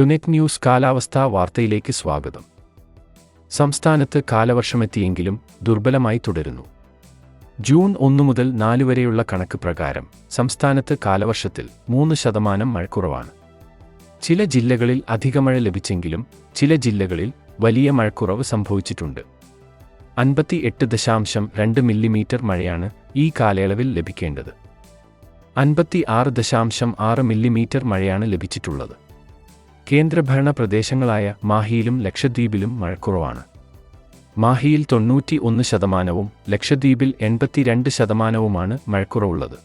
ടുനെറ്റ് news കാലാവസ്ഥാ വാർത്തയിലേക്ക് സ്വാഗതം. സംസ്ഥാനത്ത് കാലവർഷമെത്തിയെങ്കിലും ദുർബലമായി തുടരുന്നു. ജൂൺ ഒന്നു മുതൽ നാല് വരെയുള്ള കണക്ക് പ്രകാരം സംസ്ഥാനത്ത് കാലവർഷത്തിൽ മൂന്ന് ശതമാനം മഴക്കുറവാണ് കുറവാണ്. ചില ജില്ലകളിൽ അധിക മഴ ലഭിച്ചെങ്കിലും ചില ജില്ലകളിൽ വലിയ മഴക്കുറവ് സംഭവിച്ചിട്ടുണ്ട്. അൻപത്തി എട്ട് ദശാംശം രണ്ട് മില്ലിമീറ്റർ മഴയാണ് ഈ കാലയളവിൽ ലഭിക്കേണ്ടത്. അൻപത്തി ആറ് ദശാംശം ആറ് മില്ലിമീറ്റർ മഴയാണ് ലഭിച്ചിട്ടുള്ളത്. കേന്ദ്രഭരണ പ്രദേശങ്ങളായ മാഹിയിലും ലക്ഷദ്വീപിലും മഴക്കുറവാണ്. മാഹിയിൽ തൊണ്ണൂറ്റി ഒന്ന് ശതമാനവും ലക്ഷദ്വീപിൽ എൺപത്തിരണ്ട് ശതമാനവുമാണ് മഴക്കുറവുള്ളത്.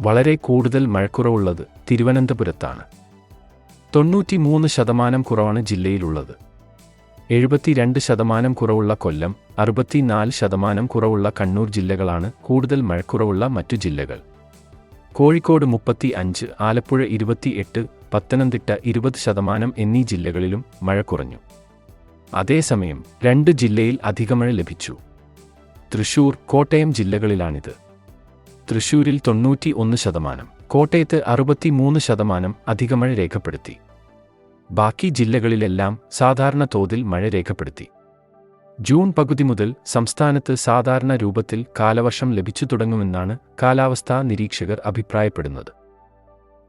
വളരെ കൂടുതൽ മഴക്കുറവുള്ളത് തിരുവനന്തപുരത്താണ്. തൊണ്ണൂറ്റിമൂന്ന് ശതമാനം കുറവാണ് ജില്ലയിലുള്ളത്. എഴുപത്തിരണ്ട് ശതമാനം കുറവുള്ള കൊല്ലം അറുപത്തിനാല് ശതമാനം കുറവുള്ള കണ്ണൂർ ജില്ലകളാണ് കൂടുതൽ മഴക്കുറവുള്ള മറ്റു ജില്ലകൾ. കോഴിക്കോട് മുപ്പത്തി അഞ്ച് ആലപ്പുഴ ഇരുപത്തിയെട്ട് പത്തനംതിട്ട ഇരുപത് ശതമാനം എന്നീ ജില്ലകളിലും മഴ കുറഞ്ഞു. അതേസമയം രണ്ട് ജില്ലയിൽ അധികമഴ ലഭിച്ചു. തൃശൂർ കോട്ടയം ജില്ലകളിലാണിത്. തൃശൂരിൽ തൊണ്ണൂറ്റി ഒന്ന് ശതമാനം കോട്ടയത്ത് അറുപത്തിമൂന്ന് ശതമാനം അധികമഴ രേഖപ്പെടുത്തി. ബാക്കി ജില്ലകളിലെല്ലാം സാധാരണ തോതിൽ മഴ രേഖപ്പെടുത്തി. ജൂൺ പകുതി മുതൽ സംസ്ഥാനത്ത് സാധാരണ രൂപത്തിൽ കാലവർഷം ലഭിച്ചു തുടങ്ങുമെന്നാണ് കാലാവസ്ഥാ നിരീക്ഷകർ അഭിപ്രായപ്പെടുന്നത്.